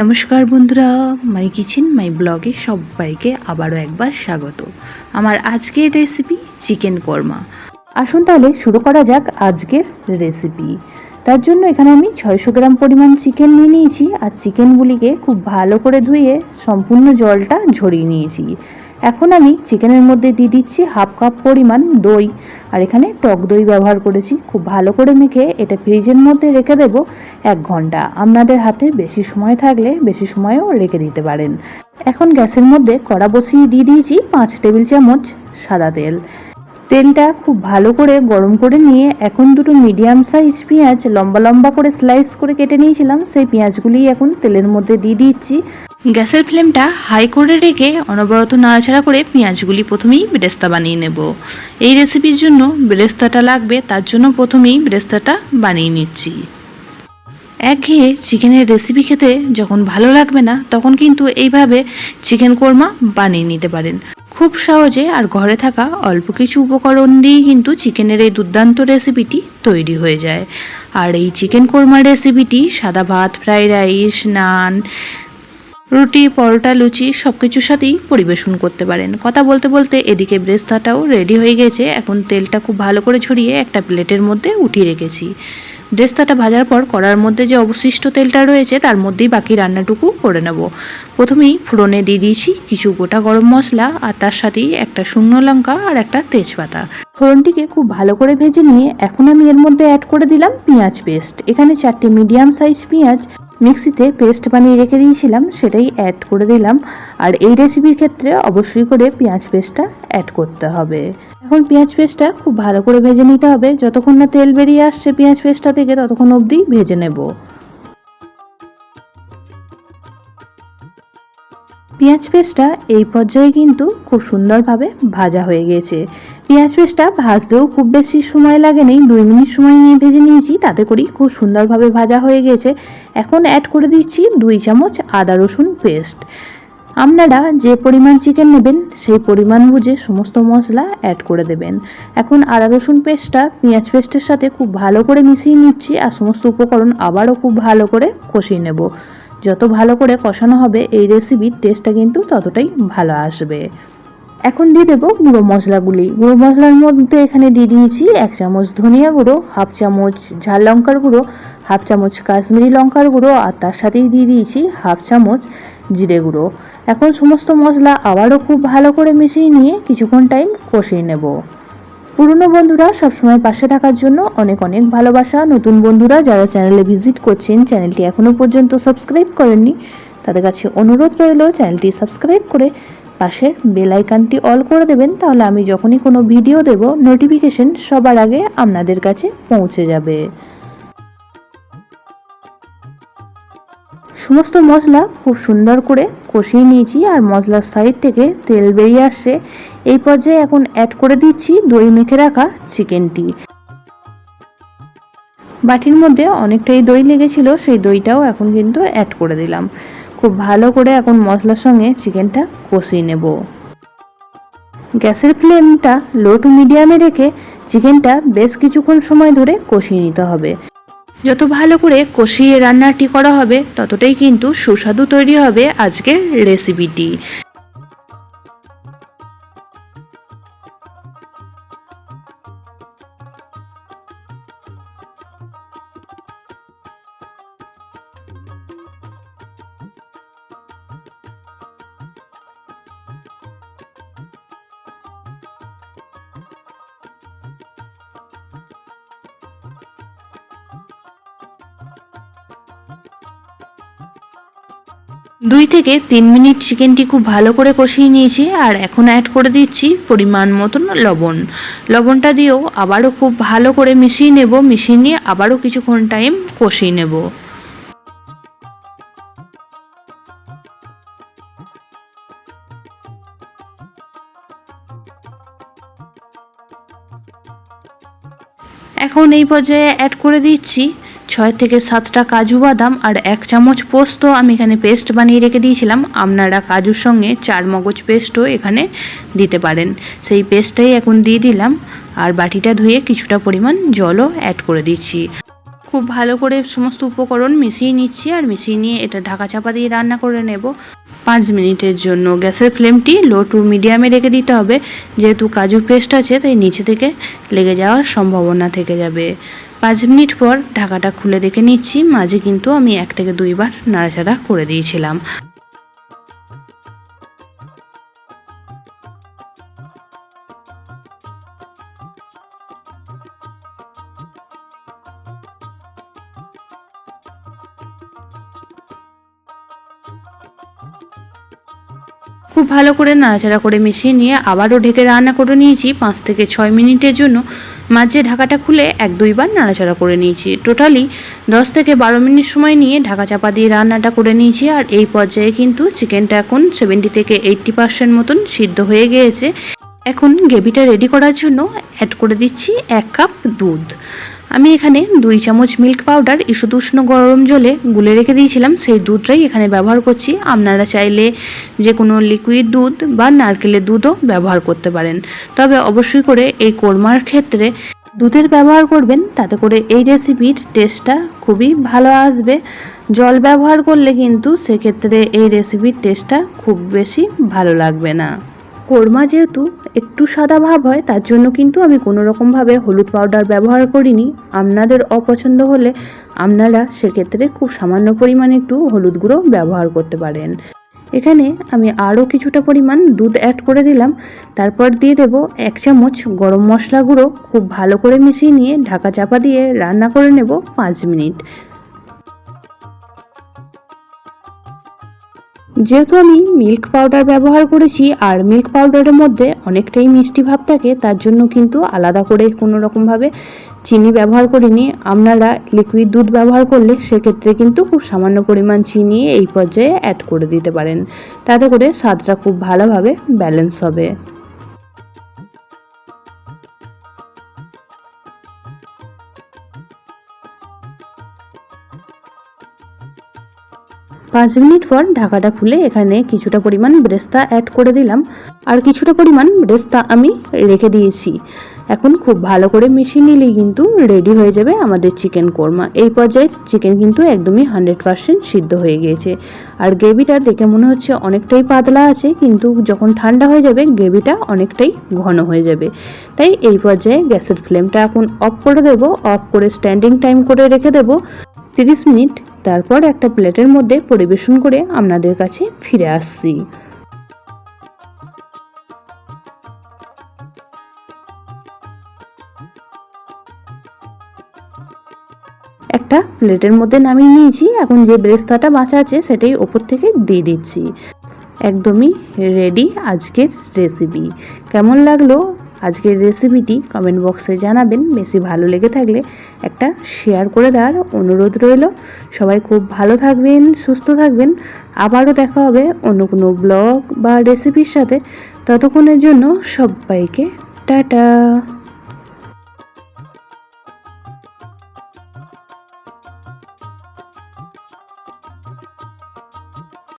নমস্কার বন্ধুরা মাই কিচেন মাই ব্লগে সবাইকে আবারও একবার স্বাগত। আমার আজকের রেসিপি চিকেন কর্মা আসুন তাহলে শুরু করা যাক আজকের রেসিপি তার জন্য এখানে আমি ছয়শো গ্রাম পরিমাণ চিকেন নিয়ে নিয়েছি, আর চিকেনগুলিকে খুব ভালো করে ধুয়ে সম্পূর্ণ জলটা ঝরিয়ে নিয়েছি। এখন আমি চিকেনের মধ্যে দিয়ে দিচ্ছি হাফ কাপ পরিমাণ দই। আর এখানে টক দই ব্যবহার করেছি। খুব ভালো করে মেখে এটা ফ্রিজের মধ্যে রেখে দেবো এক ঘণ্টা। আপনাদের হাতে বেশি সময় থাকলে বেশি সময়ও রেখে দিতে পারেন। এখন গ্যাসের মধ্যে কড়া বসিয়ে দিয়ে দিয়েছি পাঁচ টেবিল চামচ সাদা তেল। তেলটা খুব ভালো করে গরম করে নিয়ে এখন দুটো মিডিয়াম সাইজ পেঁয়াজ লম্বা লম্বা করে স্লাইস করে কেটে নিয়েছিলাম। সেই পেঁয়াজগুলি এখন তেলের মধ্যে দিয়ে দিচ্ছি। গ্যাসের ফ্লেমটা হাই করে রেখে অনবরত নাড়াচাড়া করে পেঁয়াজগুলি প্রথমেই বেরেস্তা বানিয়ে নেব। এই রেসিপির জন্য বেরেস্তাটা লাগবে, তার জন্য প্রথমেই বেরেস্তাটা বানিয়ে নিচ্ছি। একঘেয়ে চিকেনের রেসিপি খেতে যখন ভালো লাগবে না, তখন কিন্তু এইভাবে চিকেন কোরমা বানিয়ে নিতে পারেন। খুব সহজে আর ঘরে থাকা অল্প কিছু উপকরণ দিয়েই কিন্তু চিকেনের এই দুর্দান্ত রেসিপিটি তৈরি হয়ে যায়। আর এই চিকেন কোরমার রেসিপিটি সাদা ভাত ফ্রাইড রাইস নান রুটি, পরোটা, লুচি সব কিছুর সাথেই পরিবেশন করতে পারেন। কথা বলতে বলতে এদিকে ব্রেস্তাটাও রেডি হয়ে গেছে। এখন তেলটা খুব ভালো করে ছড়িয়ে একটা প্লেটের মধ্যে উঠিয়ে রেখেছি। ব্রেস্তাটা ভাজার পর কড়ার মধ্যে যে অবশিষ্ট তেলটা রয়েছে, তার মধ্যেই বাকি রান্নাটুকু করে নেব। প্রথমেই ফোড়নে দিয়ে দিয়েছি কিছু গোটা গরম মশলা আর তার সাথেই একটা শুকনো লঙ্কা আর একটা তেজপাতা। ফোড়নটিকে খুব ভালো করে ভেজে নিয়ে এখন আমি এর মধ্যে অ্যাড করে দিলাম পেঁয়াজ পেস্ট এখানে চারটে মিডিয়াম সাইজ পেঁয়াজ মিক্সিতে পেস্ট বানিয়ে রেখে দিয়েছিলাম, সেটাই অ্যাড করে দিলাম। আর এই রেসিপির ক্ষেত্রে অবশ্যই করে পেঁয়াজ পেস্টটা অ্যাড করতে হবে। এখন পেঁয়াজ পেস্টটা খুব ভালো করে ভেজে নিতে হবে। যতক্ষণ না তেল বেরিয়ে আসছে পেঁয়াজ পেস্টটা থেকে, ততক্ষণ অবধি ভেজে নেব। পেঁয়াজ পেস্টটা এই পর্যায়ে কিন্তু খুব সুন্দরভাবে ভাজা হয়ে গেছে। পেঁয়াজ পেস্টটা ভাজতেও খুব বেশি সময় লাগেনি, দুই মিনিট সময় নিয়ে ভেজে নিয়েছি, তাতে করেই খুব সুন্দরভাবে ভাজা হয়ে গেছে। এখন অ্যাড করে দিচ্ছি দুই চামচ আদা রসুন পেস্ট আপনারা যে পরিমাণ চিকেন নেবেন, সেই পরিমাণ বুঝে সমস্ত মশলা অ্যাড করে দেবেন। এখন আদা রসুন পেস্টটা পেঁয়াজ পেস্টের সাথে খুব ভালো করে মিশিয়ে নিচ্ছি, আর সমস্ত উপকরণ আবারও খুব ভালো করে কষিয়ে নেব। যত ভালো করে কষানো হবে এই রেসিপির টেস্টটা কিন্তু ততটাই ভালো আসবে। এখন দিয়ে দেবো গুঁড়ো মশলাগুলি। গুঁড়ো মশলার মধ্যে এখানে দিয়ে দিয়েছি এক চামচ ধনিয়া গুঁড়ো, হাফ চামচ ঝাল লঙ্কার গুঁড়ো, হাফ চামচ কাশ্মীরি লঙ্কার গুঁড়ো আর তার সাথেই দিয়ে দিয়েছি হাফ চামচ জিরে গুঁড়ো। এখন সমস্ত মশলা আবারও খুব ভালো করে মিশিয়ে নিয়ে কিছুক্ষণ টাইম কষিয়ে নেব। পুরনো বন্ধুরা সবসময় পাশে থাকার জন্য অনেক অনেক ভালোবাসা। নতুন বন্ধুরা যারা চ্যানেলে ভিজিট করছেন, চ্যানেলটি এখনও পর্যন্ত সাবস্ক্রাইব করেননি, তাদের কাছে অনুরোধ রইল চ্যানেলটি সাবস্ক্রাইব করে পাশের বেল আইকনটি অল করে দেবেন, তাহলে আমি যখনই কোনো ভিডিও দেব, নোটিফিকেশন সবার আগে আপনাদের কাছে পৌঁছে যাবে। সমস্ত মশলা খুব সুন্দর করে কষিয়ে নিয়েছি, আর মশলার সাইড থেকে তেল বেরিয়ে আসছে। এই পর্যায়ে এখন অ্যাড করে দিচ্ছি দই মেখে রাখা চিকেনটি বাটির মধ্যে অনেকটাই দই লেগেছিল, সেই দইটাও এখন কিন্তু অ্যাড করে দিলাম। খুব ভালো করে এখন মশলার সঙ্গে চিকেনটা কষিয়ে নেব। গ্যাসের ফ্লেমটা লো টু মিডিয়ামে রেখে চিকেনটা বেশ কিছুক্ষণ সময় ধরে কষিয়ে নিতে হবে। যত ভালো করে কষিয়ে রান্নাটি করা হবে, ততটাই কিন্তু সুস্বাদু তৈরি হবে আজকের রেসিপিটি দুই থেকে তিন মিনিট চিকেনটি খুব ভালো করে কষিয়ে নিয়েছি আর এখন অ্যাড করে দিচ্ছি পরিমাণ মতন লবণ। লবণটা দিয়েও আবারও খুব ভালো করে মিশিয়ে নেব, মিশিয়ে নিয়ে আবারও কিছুক্ষণ টাইম কষিয়ে নেব। এখন এই পর্যায়ে অ্যাড করে দিচ্ছি ছয় থেকে সাতটা কাজু বাদাম আর এক চামচ পোস্ত আমি এখানে পেস্ট বানিয়ে রেখে দিয়েছিলাম। আপনারা কাজুর সঙ্গে চার মগজ পেস্টও এখানে দিতে পারেন। সেই পেস্টটাই এখন দিয়ে দিলাম আর বাটিটা ধুয়ে কিছুটা পরিমাণ জলও অ্যাড করে দিচ্ছি। খুব ভালো করে সমস্ত উপকরণ মিশিয়ে নিচ্ছি আর মিশিয়ে নিয়ে এটা ঢাকা চাপা দিয়ে রান্না করে নেব। পাঁচ মিনিটের জন্য গ্যাসের ফ্লেমটি লো টু মিডিয়ামে রেখে দিতে হবে। যেহেতু কাজু পেস্ট আছে, তাই নিচে থেকে লেগে যাওয়ার সম্ভাবনা থেকে যাবে। পাঁচ মিনিট পর ঢাকাটা খুলে দেখে নিচ্ছি। মাঝে কিন্তু আমি এক থেকে দুইবার নাড়াচাড়া করে দিয়েছিলাম। খুব ভালো করে নাড়াচাড়া করে মিশিয়ে নিয়ে আবারও ঢেকে রান্না করে নিয়েছি পাঁচ থেকে ছয় মিনিটের জন্য। মাঝে ঢাকাটা খুলে এক দুইবার নাড়াচাড়া করে নিয়েছি। টোটালি দশ থেকে বারো মিনিট সময় নিয়ে ঢাকা চাপা দিয়ে রান্নাটা করে নিয়েছি আর এই পর্যায়ে কিন্তু চিকেনটা এখন সেভেন্টি থেকে এইট্টি পার্সেন্ট মতন সিদ্ধ হয়ে গিয়েছে। এখন গ্রেভিটা রেডি করার জন্য অ্যাড করে দিচ্ছি এক কাপ দুধ। আমি এখানে দুই চামচ মিল্ক পাউডার ইস্যুত উষ্ণ গরম জলে গুলে রেখে দিয়েছিলাম। সেই দুধটাই এখানে ব্যবহার করছি। আপনারা চাইলে যে কোনো লিকুইড দুধ বা নারকেলের দুধও ব্যবহার করতে পারেন। তবে অবশ্যই করে এই কোরমার ক্ষেত্রে দুধের ব্যবহার করবেন। তাতে করে এই রেসিপির টেস্টটা খুবই ভালো আসবে। জল ব্যবহার করলে কিন্তু সেক্ষেত্রে এই রেসিপির টেস্টটা খুব বেশি ভালো লাগবে না। কোরমা যেহেতু একটু সাদা ভাব হয়, তার জন্য কিন্তু আমি কোনো রকমভাবে হলুদ পাউডার ব্যবহার করিনি। আপনাদের অপছন্দ হলে আপনারা সেক্ষেত্রে খুব সামান্য পরিমাণে একটু হলুদ গুঁড়ো ব্যবহার করতে পারেন। এখানে আমি আরও কিছুটা পরিমাণ দুধ অ্যাড করে দিলাম। তারপর দিয়ে দেব এক চামচ গরম মশলা গুঁড়ো। খুব ভালো করে মিশিয়ে নিয়ে ঢাকা চাপা দিয়ে রান্না করে নেব পাঁচ মিনিট। যেহেতু আমি মিল্ক পাউডার ব্যবহার করেছি, আর মিল্ক পাউডারের মধ্যে অনেকটাই মিষ্টি ভাব থাকে, তার জন্য কিন্তু আলাদা করে কোনো রকমভাবে চিনি ব্যবহার করিনি। আপনারা লিকুইড দুধ ব্যবহার করলে সেক্ষেত্রে কিন্তু খুব সামান্য পরিমাণ চিনি এই পর্যায়ে অ্যাড করে দিতে পারেন। তাতে করে স্বাদটা খুব ভালোভাবে ব্যালেন্স হবে। পাঁচ মিনিট পর ঢাকাটা খুলে এখানে কিছুটা পরিমাণ ব্রেস্তা অ্যাড করে দিলাম। আর কিছুটা পরিমাণ ব্রেস্তা আমি রেখে দিয়েছি। এখন খুব ভালো করে মিশিয়ে নিলেই কিন্তু রেডি হয়ে যাবে আমাদের চিকেন কোরমা। এই পর্যায়ে চিকেন কিন্তু একদমই হান্ড্রেড পারসেন্ট সিদ্ধ হয়ে গিয়েছে। আর গ্রেভিটা দেখে মনে হচ্ছে অনেকটাই পাতলা আছে, কিন্তু যখন ঠান্ডা হয়ে যাবে, গ্রেভিটা অনেকটাই ঘন হয়ে যাবে। তাই এই পর্যায়ে গ্যাসের ফ্লেমটা এখন অফ করে দেব। অফ করে স্ট্যান্ডিং টাইম করে রেখে দেবো। তিরিশ মিনিট, তারপর একটা প্লেটের মধ্যে পরিবেশন করে আপনাদের কাছে ফিরে আসছি। একটা প্লেটের মধ্যে নামিয়ে নিয়েছি, এখন যে ব্রেস্তাটা বাঁচা আছে সেটাই ওপর থেকে দিয়ে দিচ্ছি। একদমই রেডি আজকের রেসিপি কেমন লাগল? আজকের রেসিপিটি কমেন্ট বক্সে জানাবেন। বেশি ভালো লেগে থাকলে একটা শেয়ার করে দেওয়ার অনুরোধ রইল। সবাই খুব ভালো থাকবেন, সুস্থ থাকবেন। আবারও দেখা হবে অন্য কোনো ব্লগ বা রেসিপির সাথে। ততক্ষণের জন্য সবাইকে টাটা।